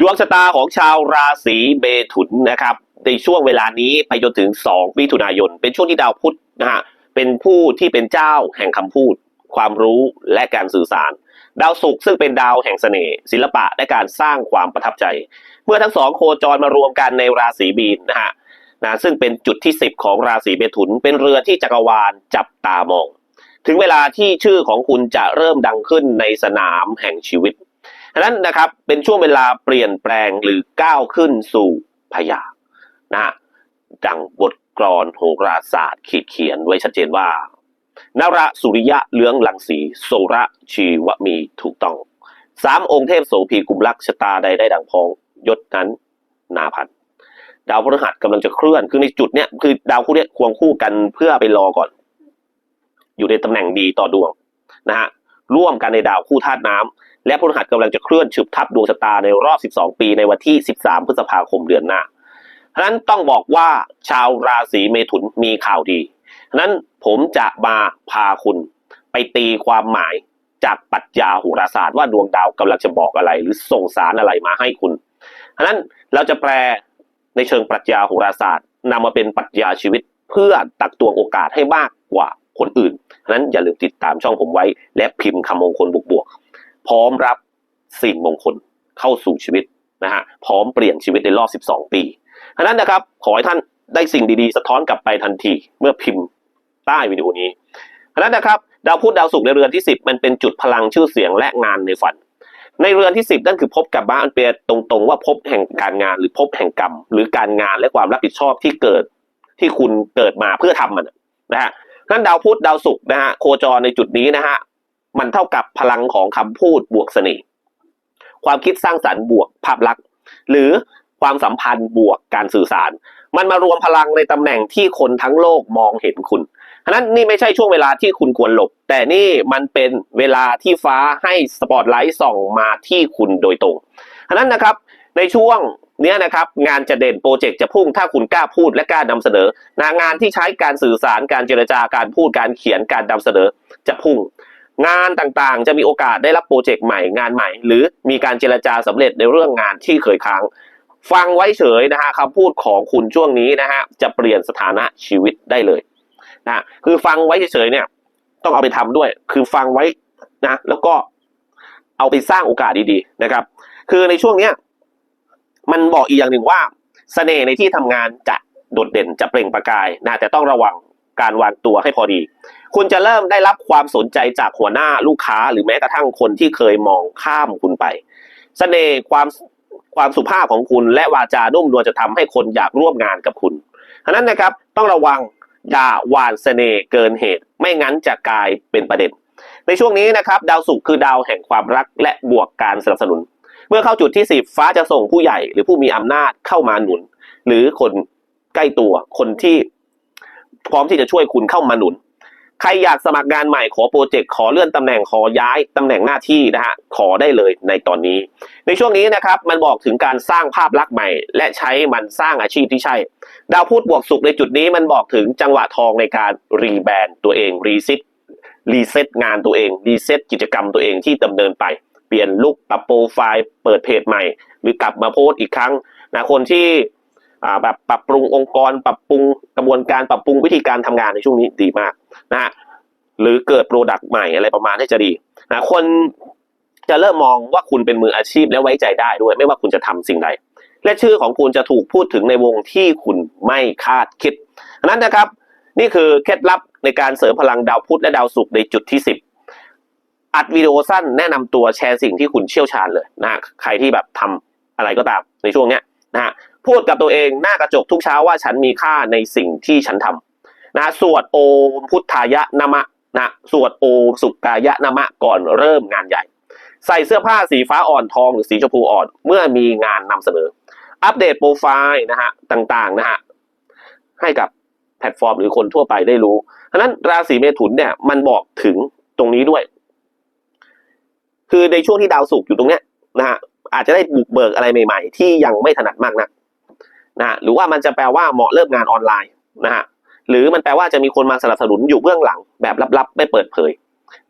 ดวงชะตาของชาวราศีเมถุนนะครับ ในช่วงเวลานี้ไปจนถึง 2 มิถุนายน เป็นช่วงที่ดาวพุธนะฮะเป็นผู้ที่เป็นเจ้าแห่งคำพูด ความรู้และการสื่อสาร ดาวศุกร์ซึ่งเป็นดาวแห่งเสน่ห์ศิลปะและการสร้างความประทับใจ เมื่อทั้งสองโคจรมารวมกันในราศีมีนนะฮะนะซึ่งเป็นจุดที่ 10 ของราศีเมถุน เป็นเรือที่จักรวาลจับตามอง ถึงเวลาที่ชื่อของคุณจะเริ่มดังขึ้นในสนามแห่งชีวิตะนั้นนะครับเป็นช่วงเวลาเปลี่ยนแปลงหรือก้าวขึ้นสู่พยานะฮะดังบทกลอนโหราศาสตร์ขีดเขียนไว้ชัดเจนว่า นระสุริยะเลื้องลังสีโสระชีวมีถูกต้องสามองค์เทพโสภีกุมลักชะตาใดได้ดังพองยศนั้นนาพันดาวพฤหัสกำลังจะเคลื่อน คือในจุดเนี้ยคือดาวคู่เนี้ยควงคู่กันเพื่อไปรอก่อน อยู่ในตำแหน่งดีต่อดวงนะฮะร่วมกันในดาวคู่ธาตุน้ำ และพฤหัสกำลังจะเคลื่อนฉึบทับดวงชะตาในรอบ 12 ปีในวันที่ 13 พฤษภาคมเดือนหน้าฉะนั้นต้องบอกว่าชาวราศีเมถุนมีข่าวดีฉะนั้นผมจะมาพาคุณไปตีความหมายจากปรัชญาโหราศาสตร์ว่าดวงดาวกำลังจะบอกอะไร หรือส่งสารอะไรมาให้คุณฉะนั้นเราจะแปลในเชิงปรัชญาโหราศาสตร์นำมาเป็นปรัชญาชีวิตเพื่อตักตวงโอกาสให้มากกว่าคนอื่นฉะนั้นอย่าลืมติดตามช่องผมไว้ และพิมพ์คำมงคลบวก พร้อมรับสิ่งมงคลเข้าสู่ชีวิตนะฮะพร้อมเปลี่ยนชีวิตในรอบ 12 ปีฉะนั้นนะครับ ขอให้ท่านได้สิ่งดีๆ สะท้อนกลับไปทันทีเมื่อพิมพ์ใต้วิดีโอนี้ฉะนั้นนะครับดาวพุธดาวศุกร์ในเรือนที่ 10 มันเป็นจุดพลังชื่อเสียงและงานในฝัน ในเรือนที่ 10 นั่นคือพบกับบ้านเปรียตรงๆ ว่าพบแห่งการงานหรือพบแห่งกรรม หรือการงานและความรับผิดชอบที่เกิดที่คุณเกิดมาเพื่อทำมันนะฮะนั้นดาวพุธดาวศุกร์นะฮะโคจรในจุดนี้นะฮะ มันเท่ากับพลังของคำพูดบวกเสน่ห์ความคิดสร้างสรรค์บวกภาพลักษณ์ หรือความสัมพันธ์บวกการสื่อสาร มันมารวมพลังในตำแหน่งที่คนทั้งโลกมองเห็นคุณฉะนั้นนี่ไม่ใช่ช่วงเวลาที่คุณควรหลบ แต่นี่มันเป็นเวลาที่ฟ้าให้สปอตไลท์ส่องมาที่คุณโดยตรงฉะนั้นนะครับในช่วงเนี้ยนะครับงานจะเด่นโปรเจกต์จะพุ่งถ้าคุณกล้าพูดและกล้านำเสนอนะงานที่ใช้การสื่อสารการเจรจาการพูดการเขียนการนำเสนอจะพุ่ง งานต่างๆ จะมีโอกาสได้รับโปรเจกต์ใหม่งานใหม่ หรือมีการเจรจาสำเร็จในเรื่องงานที่เคยค้าง ฟังไว้เฉยนะฮะคำพูดของคุณช่วงนี้นะฮะจะเปลี่ยนสถานะชีวิตได้เลยนะคือฟังไว้เฉยๆเนี่ย ต้องเอาไปทำด้วย คือฟังไว้นะ แล้วก็เอาไปสร้างโอกาสดีๆนะครับ คือในช่วงเนี้ยมันบอกอีกอย่างหนึ่งว่าเสน่ห์ในที่ทำงานจะโดดเด่นจะเปล่งประกายนะแต่ต้องระวังการวางตัวให้พอดี คุณจะเริ่มได้รับความสนใจจากหัวหน้าลูกค้าหรือแม้กระทั่งคนที่เคยมองข้ามคุณไปเสน่ห์ความความสุภาพของคุณและวาจานุ่มนวลจะทำให้คนอยากร่วมงานกับคุณฉะนั้นนะครับต้องระวังอย่าหวานเสน่ห์เกินเหตุ ไม่งั้นจะกลายเป็นประเด็น ในช่วงนี้นะครับดาวศุกร์คือดาวแห่งความรักและบวกการสนับสนุน เมื่อเข้าจุดที่สิบฟ้าจะส่งผู้ใหญ่หรือผู้มีอำนาจเข้ามาหนุน หรือคนใกล้ตัวคนที่พร้อมที่จะช่วยคุณเข้ามาหนุน ใครอยากสมัครงานใหม่ขอโปรเจกต์ขอเลื่อนตำแหน่งขอย้ายตำแหน่งหน้าที่นะฮะขอได้เลยในตอนนี้ ในช่วงนี้นะครับมันบอกถึงการสร้างภาพลักษณ์ใหม่ และใช้มันสร้างอาชีพที่ใช่ ดาวพุธบวกสุขในจุดนี้มันบอกถึงจังหวะทองในการรีแบรนด์ตัวเองรีซิตรีเซ็ตงานตัวเองรีเซ็ตกิจกรรมตัวเองที่ดำเนินไป เปลี่ยนลุคปรับโปรไฟล์เปิดเพจใหม่ หรือกลับมาโพสต์อีกครั้งนะคนที่ แบบปรับปรุงองค์กร ปรับปรุงกระบวนการปรับปรุงวิธีการทำงานในช่วงนี้ดีมากนะฮะหรือเกิดโปรดักต์ใหม่อะไรประมาณนี้จะดีนะคนจะเริ่มมองว่าคุณเป็นมืออาชีพและไว้ใจได้ด้วย ไม่ว่าคุณจะทำสิ่งใด และชื่อของคุณจะถูกพูดถึงในวงที่คุณไม่คาดคิดนั้นนะครับ นี่คือเคล็ดลับในการเสริมพลังดาวพุธและดาวศุกร์ในจุดที่สิบอัดวิดีโอสั้นแนะนำตัวแชร์สิ่งที่คุณเชี่ยวชาญเลยนะใครที่แบบทำอะไรก็ตามในช่วงเนี้ย นะฮะพูดกับตัวเองหน้ากระจกทุกเช้าว่าฉันมีค่าในสิ่งที่ฉันทำนะสวดโอมพุทธายะนามะนะสวดโอมสุกายะนามะก่อนเริ่มงานใหญ่ ใส่เสื้อผ้าสีฟ้าอ่อนทองหรือสีชมพูอ่อนเมื่อมีงานนำเสนอ อัปเดตโปรไฟล์นะฮะต่างๆนะฮะให้กับแพลตฟอร์มหรือคนทั่วไปได้รู้ฉะนั้นราศีเมถุนเนี่ยมันบอกถึงตรงนี้ด้วย คือในช่วงที่ดาวศุกร์อยู่ตรงเนี้ยนะฮะ อาจจะได้บุกเบิกอะไรใหม่ๆ ที่ยังไม่ถนัดมากนักนะหรือว่ามันจะแปลว่าเหมาะเริ่มงานออนไลน์นะฮะหรือมันแปลว่าจะมีคนมาสนับสนุนอยู่เบื้องหลังแบบลับๆ ไม่เปิดเผย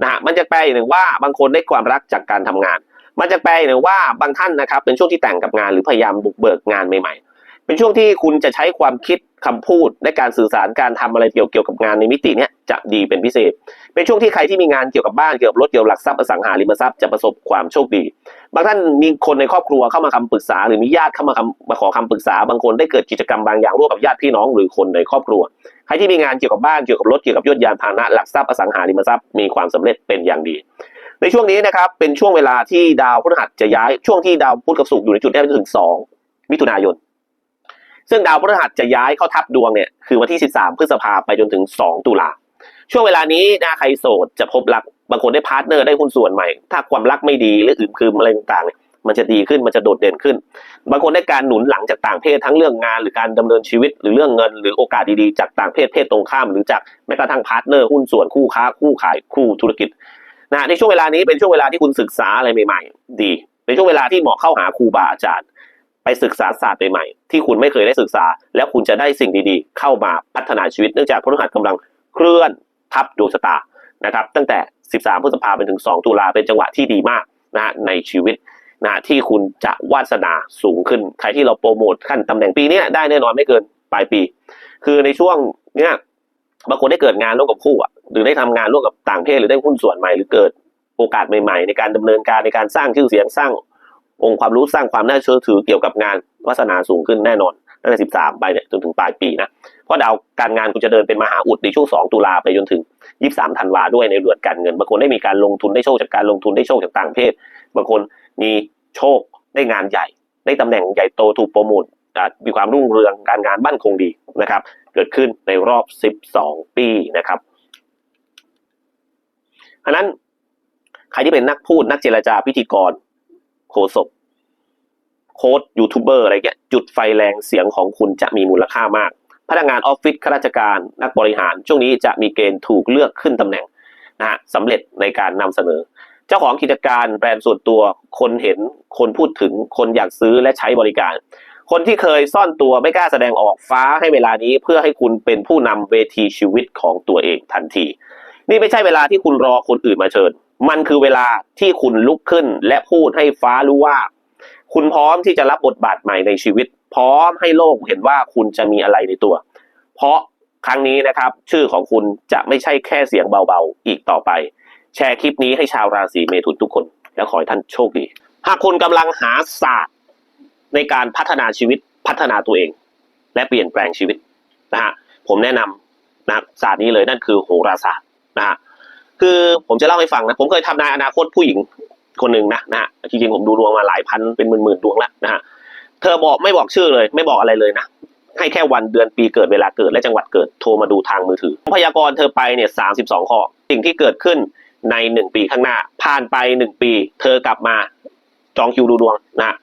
นะฮะมันจะแปลอย่างหนึ่งว่าบางคนได้ความรักจากการทำงาน มันจะแปลหรือว่าบางท่านนะครับเป็นช่วงที่แต่งกับงานหรือพยายามบุกเบิกงานใหม่ๆ เป็นช่วงที่คุณจะใช้ความคิดคำพูดในการสื่อสารการทำอะไรเกี่ยวเกี่ยวกับงานในมิติเนี้ยจะดีเป็นพิเศษ เป็นช่วงที่ใครที่มีงานเกี่ยวกับบ้านเกี่ยวกับรถเกี่ยวกับหลักทรัพย์อสังหาริมทรัพย์จะประสบความโชคดี บางท่านมีคนในครอบครัวเข้ามาคำปรึกษา หรือมีญาติเข้ามาคำมาขอคำปรึกษา บางคนได้เกิดกิจกรรมบางอย่างร่วมกับญาติพี่น้องหรือคนในครอบครัว ใครที่มีงานเกี่ยวกับบ้านเกี่ยวกับรถเกี่ยวกับยศยานพาหนะหลักทรัพย์อสังหาริมทรัพย์มีความสำเร็จเป็นอย่างดีในช่วงนี้นะครับเป็นช่วงเวลาที่ดาวพฤหัสจะย้ายช่วงที่ดาวพุธกับศุกร์อยู่ในจุดนี้ไปจนถึงสองมิถุนายน ซึ่งดาวพฤหัสจะย้ายเข้าทับดวงเนี่ยคือวันที่ 13 พฤษภาไปจนถึง 2 ตุลาช่วงเวลานี้นะใครโสดจะพบรักบางคนได้พาร์ทเนอร์ได้หุ้นส่วนใหม่ ถ้าความรักไม่ดีหรืออื่นคืมอะไรต่างๆเนี่ยมันจะดีขึ้นมันจะโดดเด่นขึ้น บางคนได้การหนุนหลังจากต่างเพศทั้งเรื่องงานหรือการดำเนินชีวิต หรือเรื่องเงิน หรือโอกาสดีๆจากต่างเพศเพศตรงข้าม หรือจากแม้กระทั่งพาร์ทเนอร์หุ้นส่วนคู่ค้าคู่ขายคู่ธุรกิจนะในช่วงเวลานี้เป็นช่วงเวลาที่คุณศึกษาอะไรใหม่ ๆ ดีในช่วงเวลาที่เหมาะเข้าหาครูบาอาจารย์ ไปศึกษาศาสตร์ใหม่ๆที่คุณไม่เคยได้ศึกษา แล้วคุณจะได้สิ่งดีๆ เข้ามาพัฒนาชีวิตเนื่องจากพฤหัสกำลังเคลื่อนทับดวงชะตานะครับ ตั้งแต่ 13 พฤษภาคมไปถึง 2 ตุลาเป็นจังหวะที่ดีมากนะฮะในชีวิตนะที่คุณจะวาสนาสูงขึ้น ใครที่เราโปรโมทขั้นตำแหน่งปีนี้ได้แน่นอนไม่เกินปลายปี คือในช่วงเนี้ยบางคนได้เกิดงานร่วมกับคู่อะหรือได้ทำงานร่วมกับต่างเพศหรือได้หุ้นส่วนใหม่หรือเกิดโอกาสใหม่ๆ ในการดำเนินการในการสร้างชื่อเสียงสร้าง องค์ความรู้สร้างความน่าเชื่อถือเกี่ยวกับงานวาสนาสูงขึ้นแน่นอนตั้งแต่13 ไปเนี่ยจนถึงปลายปีนะเพราะดาวการงานคุณจะเดินเป็นมหาอุดในช่วง 2 ตุลาไปจนถึง 23 ธันวาด้วยในเรือนการเงิน บางคนได้มีการลงทุนได้โชคจากการลงทุนได้โชคจากต่างประเทศ บางคนมีโชคได้งานใหญ่ ได้ตำแหน่งใหญ่โตถูกโปรโมทมีความรุ่งเรืองการงานบ้านคงดีนะครับ เกิดขึ้นในรอบ 12 ปีนะครับอันนั้นใครที่เป็นนักพูดนักเจรจาพิธีกร โฆษกโค้ดยูทูบเบอร์อะไรเงี้ยจุดไฟแรงเสียงของคุณจะมีมูลค่ามาก พนักงานออฟฟิศข้าราชการนักบริหาร ช่วงนี้จะมีเกณฑ์ถูกเลือกขึ้นตำแหน่งนะฮะสำเร็จในการนำเสนอ เจ้าของกิจการแบรนด์ส่วนตัวคนเห็นคนพูดถึงคนอยากซื้อและใช้บริการ คนที่เคยซ่อนตัวไม่กล้าแสดงออกฟ้าให้เวลานี้เพื่อให้คุณเป็นผู้นำเวทีชีวิตของตัวเองทันที นี่ไม่ใช่เวลาที่คุณรอคนอื่นมาเชิญ มันคือเวลาที่คุณลุกขึ้นและพูดให้ฟ้ารู้ว่า คุณพร้อมที่จะรับบทบาทใหม่ในชีวิต พร้อมให้โลกเห็นว่าคุณจะมีอะไรในตัว เพราะครั้งนี้นะครับ ชื่อของคุณจะไม่ใช่แค่เสียงเบาๆ อีกต่อไป แชร์คลิปนี้ให้ชาวราศีเมถุนทุกคน แล้วขอให้ท่านโชคดี หากคุณกำลังหาศาสตร์ในการพัฒนาชีวิตพัฒนาตัวเอง และเปลี่ยนแปลงชีวิตนะฮะผมแนะนำนะศาสตร์นี้เลยนั่นคือโหราศาสตร์นะฮะ คือผมจะเล่าให้ฟังนะ ผมเคยทำนายอนาคตผู้หญิงคนหนึ่งนะนะฮะจริงๆผมดูดวงมาหลายพันเป็นหมื่นๆดวงแล้วนะฮะเธอบอกไม่บอกชื่อเลย ไม่บอกอะไรเลยนะให้แค่วันเดือนปีเกิดเวลาเกิดและจังหวัดเกิดโทรมาดูทางมือถือ พยากรณ์เธอไปเนี่ยสามสิบสองข้อสิ่งที่เกิดขึ้นในหนึ่งปีข้างหน้า ผ่านไปหนึ่งปี เธอกลับมาจองคิวดูดวงนะ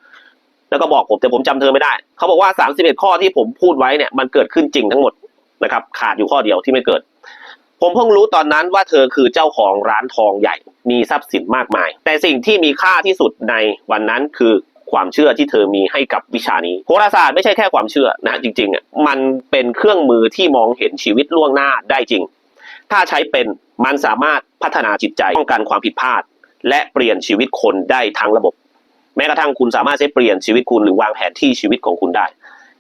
แล้วก็บอกผมแต่ผมจำเธอไม่ได้ เขาบอกว่าสามสิบเอ็ดข้อที่ผมพูดไว้เนี่ยมันเกิดขึ้นจริงทั้งหมดนะครับขาดอยู่ข้อเดียวที่ไม่เกิด ผมเพิ่งรู้ตอนนั้นว่าเธอคือเจ้าของร้านทองใหญ่ มีทรัพย์สินมากมาย แต่สิ่งที่มีค่าที่สุดในวันนั้นคือความเชื่อที่เธอมีให้กับวิชานี้โหราศาสตร์ไม่ใช่แค่ความเชื่อนะจริงๆอะมันเป็นเครื่องมือที่มองเห็นชีวิตล่วงหน้าได้จริง ถ้าใช้เป็นมันสามารถพัฒนาจิตใจป้องกันความผิดพลาด และเปลี่ยนชีวิตคนได้ทั้งระบบ แม้กระทั่งคุณสามารถใช้เปลี่ยนชีวิตคุณหรือวางแผนที่ชีวิตของคุณได้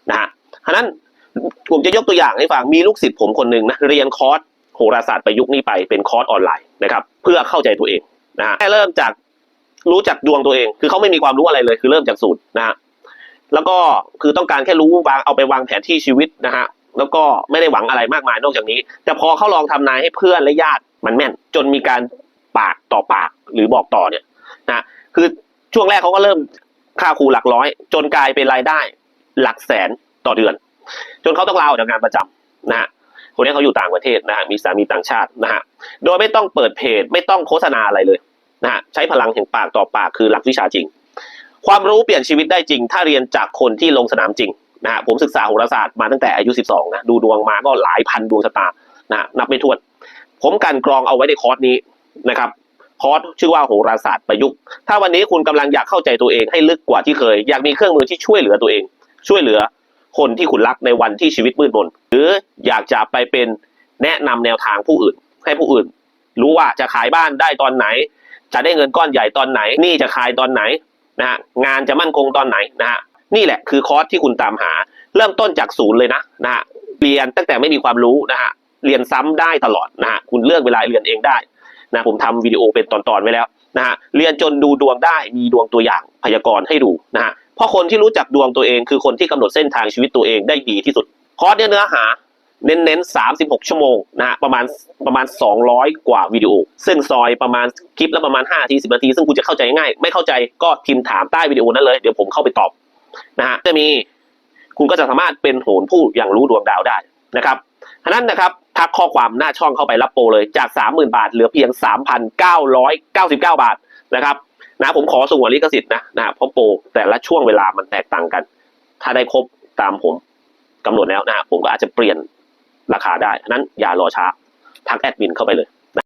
นะฮะฉะนั้นผมจะยกตัวอย่างให้ฟังมีลูกศิษย์ผมคนหนึ่งนะเรียนคอร์ส โหราศาสตร์ประยุกต์นี้ไปเป็นคอร์สออนไลน์นะครับ เพื่อเข้าใจตัวเองนะฮะแค่เริ่มจากรู้จักดวงตัวเอง คือเขาไม่มีความรู้อะไรเลย คือเริ่มจากศูนย์นะฮะแล้วก็คือต้องการแค่รู้วางเอาไปวางแผนที่ชีวิตนะฮะแล้วก็ไม่ได้หวังอะไรมากมายนอกจากนี้ แต่พอเขาลองทำนายให้เพื่อนและญาติมันแม่น จนมีการปากต่อปากหรือบอกต่อเนี่ยนะคือช่วงแรกเขาก็เริ่มค่าครูหลักร้อย จนกลายเป็นรายได้หลักแสนต่อเดือน จนเขาต้องลาออกจากงานประจำนะฮะ คนนี้เขาอยู่ต่างประเทศนะฮะมีสามีต่างชาตินะฮะโดยไม่ต้องเปิดเพจไม่ต้องโฆษณาอะไรเลยนะฮะใช้พลังแห่งปากต่อปากคือหลักวิชาจริง ความรู้เปลี่ยนชีวิตได้จริง ถ้าเรียนจากคนที่ลงสนามจริงนะฮะผมศึกษาโหราศาสตร์มาตั้งแต่อายุ 12นะดูดวงมาก็หลายพันดวงชะตานะนับไม่ถ้วน ผมกลันกรองเอาไว้ในคอร์สนี้นะครับคอร์สชื่อว่าโหราศาสตร์ประยุกต์ ถ้าวันนี้คุณกำลังอยากเข้าใจตัวเองให้ลึกกว่าที่เคย อยากมีเครื่องมือที่ช่วยเหลือตัวเอง ช่วยเหลือ คนที่คุณรักในวันที่ชีวิตมืดมน หรืออยากจะไปเป็นแนะนำแนวทางผู้อื่น ให้ผู้อื่น รู้ว่าจะขายบ้านได้ตอนไหน จะได้เงินก้อนใหญ่ตอนไหน นี่จะคลายตอนไหนนะฮะงานจะมั่นคงตอนไหนนะฮะนี่แหละคือคอร์สที่คุณตามหา เริ่มต้นจากศูนย์เลยนะนะฮะเรียนตั้งแต่ไม่มีความรู้นะฮะเรียนซ้ำได้ตลอดนะฮะคุณเลือกเวลาเรียนเองได้นะผมทำวิดีโอเป็นตอนๆไว้แล้วนะฮะเรียนจนดูดวงได้มีดวงตัวอย่างพยากรณ์ให้ดูนะฮะ เพราะคนที่รู้จักดวงตัวเองคือคนที่กำหนดเส้นทางชีวิตตัวเองได้ดีที่สุด คอร์สเนี่ยเนื้อหาเน้นๆ36ชั่วโมงนะฮะประมาณประมาณ200กว่าวิดีโอ ซึ่งซอยประมาณคลิปละประมาณ5นาที10นาที ซึ่งคุณจะเข้าใจง่าย ไม่เข้าใจก็พิมพ์ถามใต้วิดีโอนั้นเลย เดี๋ยวผมเข้าไปตอบนะฮะจะมีคุณก็จะสามารถเป็นโหนผู้อย่างรู้ดวงดาวได้นะครับฉะนั้นนะครับทักข้อความหน้าช่องเข้าไปรับโปรเลยจาก 30,000 บาท เหลือเพียง 3,999 บาทนะครับ นะผมขอสงวนลิขสิทธิ์นะนะเพราะโปรแต่ละช่วงเวลามันแตกต่างกัน ถ้าได้ครบตามผมกำหนดแล้วนะผมก็อาจจะเปลี่ยนราคาได้ฉะนั้นอย่ารอช้าทักแอดมินเข้าไปเลย